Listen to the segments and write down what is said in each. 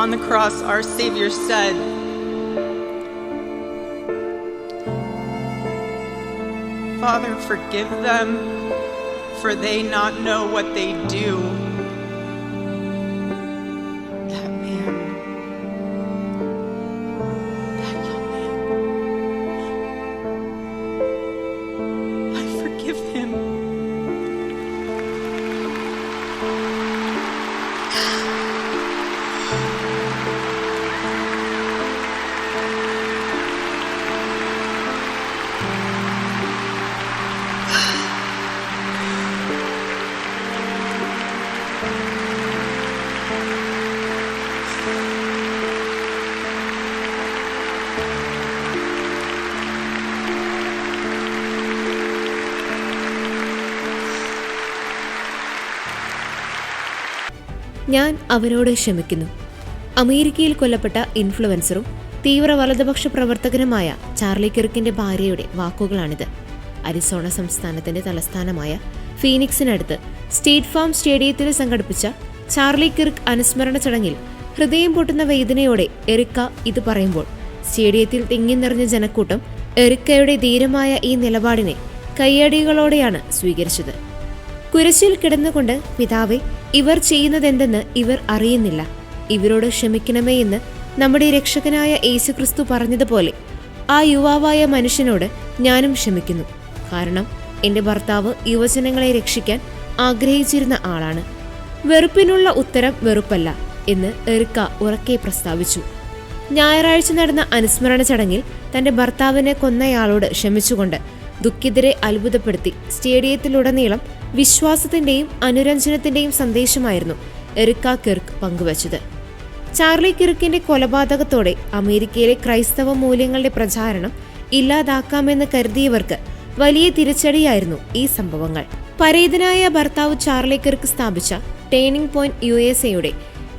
On the cross, our Savior said, Father, forgive them, for they not know what they do. ഞാൻ അവരോട് ക്ഷമിക്കുന്നു. അമേരിക്കയിൽ കൊല്ലപ്പെട്ട ഇൻഫ്ലുവൻസറും തീവ്ര വലതുപക്ഷ പ്രവർത്തകനുമായ ചാർലി കിർക്കിന്റെ ഭാര്യയുടെ വാക്കുകളാണിത്. അരിസോണ സംസ്ഥാനത്തിന്റെ തലസ്ഥാനമായ ഫീനിക്സിനടുത്ത് സ്റ്റേറ്റ് ഫാം സ്റ്റേഡിയത്തിൽ സംഘടിപ്പിച്ച ചാർലി കിർക്ക് അനുസ്മരണ ചടങ്ങിൽ ഹൃദയം പൊട്ടുന്ന വേദനയോടെ എറിക്ക ഇത് പറയുമ്പോൾ സ്റ്റേഡിയത്തിൽ തിങ്ങി നിറഞ്ഞ ജനക്കൂട്ടം എറിക്കയുടെ ധീരമായ ഈ നിലപാടിനെ കയ്യടികളോടെയാണ് സ്വീകരിച്ചത്. കുരിശിൽ കിടന്നുകൊണ്ട് പിതാവെ ഇവർ ചെയ്യുന്നതെന്തെന്ന് ഇവർ അറിയുന്നില്ല. ഇവരോട് ക്ഷമിക്കണമേ എന്ന് നമ്മുടെ രക്ഷകനായ യേശുക്രിസ്തു പറഞ്ഞതുപോലെ ആ യുവാവായ മനുഷ്യനോട് ഞാനും ക്ഷമിക്കുന്നു. കാരണം എന്റെ ഭർത്താവ് യുവജനങ്ങളെ രക്ഷിക്കാൻ ആഗ്രഹിച്ചിരുന്ന ആളാണ്. വെറുപ്പിനുള്ള ഉത്തരം വെറുപ്പല്ല എന്ന് എറിക്ക ഉറക്കെ പ്രസ്താവിച്ചു. ഞായറാഴ്ച നടന്ന അനുസ്മരണ ചടങ്ങിൽ തന്റെ ഭർത്താവിനെ കൊന്നയാളോട് ക്ഷമിച്ചുകൊണ്ട് ദുഃഖിതരെ അത്ഭുതപ്പെടുത്തി. സ്റ്റേഡിയത്തിലുടനീളം വിശ്വാസത്തിന്റെയും അനുരഞ്ജനത്തിന്റെയും സന്ദേശമായിരുന്നു എറിക്ക കിർക്ക് പങ്കുവച്ചത്. ചാർലി കിർക്കിന്റെ കൊലപാതകത്തോടെ അമേരിക്കയിലെ ക്രൈസ്തവ മൂല്യങ്ങളുടെ പ്രചാരണം ഇല്ലാതാക്കാമെന്ന് കരുതിയവർക്ക് വലിയ തിരിച്ചടിയായിരുന്നു ഈ സംഭവങ്ങൾ. പരേതനായ ഭർത്താവ് ചാർലി കിർക്ക് സ്ഥാപിച്ച ടേണിംഗ് പോയിന്റ് യു എസ് എയുടെ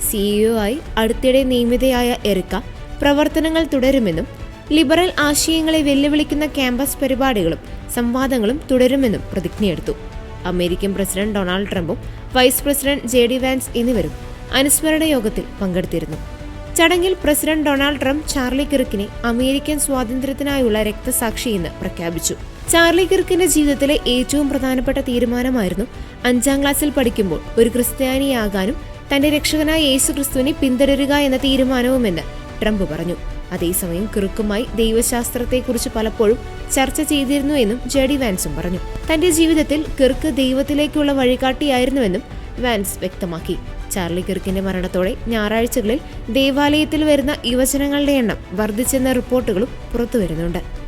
സിഇഒ ആയി അടുത്തിടെ നിയമിതയായ എറിക്ക പ്രവർത്തനങ്ങൾ തുടരുമെന്നും ലിബറൽ ആശയങ്ങളെ വെല്ലുവിളിക്കുന്ന ക്യാമ്പസ് പരിപാടികളും സംവാദങ്ങളും തുടരുമെന്നും പ്രതിജ്ഞയെടുത്തു. അമേരിക്കൻ പ്രസിഡന്റ് ഡൊണാൾഡ് ട്രംപും vice president J D Vance എന്നിവരും അനുസ്മരണ യോഗത്തിൽ പങ്കെടുത്തിരുന്നു. ചടങ്ങിൽ പ്രസിഡന്റ് ഡൊണാൾഡ് ട്രംപ് ചാർലി കിർക്കിനെ അമേരിക്കൻ സ്വാതന്ത്ര്യത്തിനായുള്ള രക്തസാക്ഷിയെന്ന് പ്രഖ്യാപിച്ചു. ചാർലി കിർക്കിന്റെ ജീവിതത്തിലെ ഏറ്റവും പ്രധാനപ്പെട്ട തീരുമാനമായിരുന്നു അഞ്ചാം ക്ലാസ്സിൽ പഠിക്കുമ്പോൾ ഒരു ക്രിസ്ത്യാനിയാകാനും തന്റെ രക്ഷകനായ യേശു ക്രിസ്തുവിനെ പിന്തുടരുക എന്ന തീരുമാനവുമെന്ന് ട്രംപ് പറഞ്ഞു. അതേസമയം കിറുക്കുമായി ദൈവശാസ്ത്രത്തെക്കുറിച്ച് പലപ്പോഴും ചർച്ച ചെയ്തിരുന്നു എന്നും ജെഡി വാൻസും പറഞ്ഞു. തന്റെ ജീവിതത്തിൽ കിർക്ക് ദൈവത്തിലേക്കുള്ള വഴികാട്ടിയായിരുന്നുവെന്നും വാൻസ് വ്യക്തമാക്കി. ചാർലി കിർക്കിന്റെ മരണത്തോടെ ഞായറാഴ്ചകളിൽ ദേവാലയത്തിൽ വരുന്ന യുവജനങ്ങളുടെ എണ്ണം വർദ്ധിച്ചെന്ന റിപ്പോർട്ടുകളും പുറത്തുവരുന്നുണ്ട്.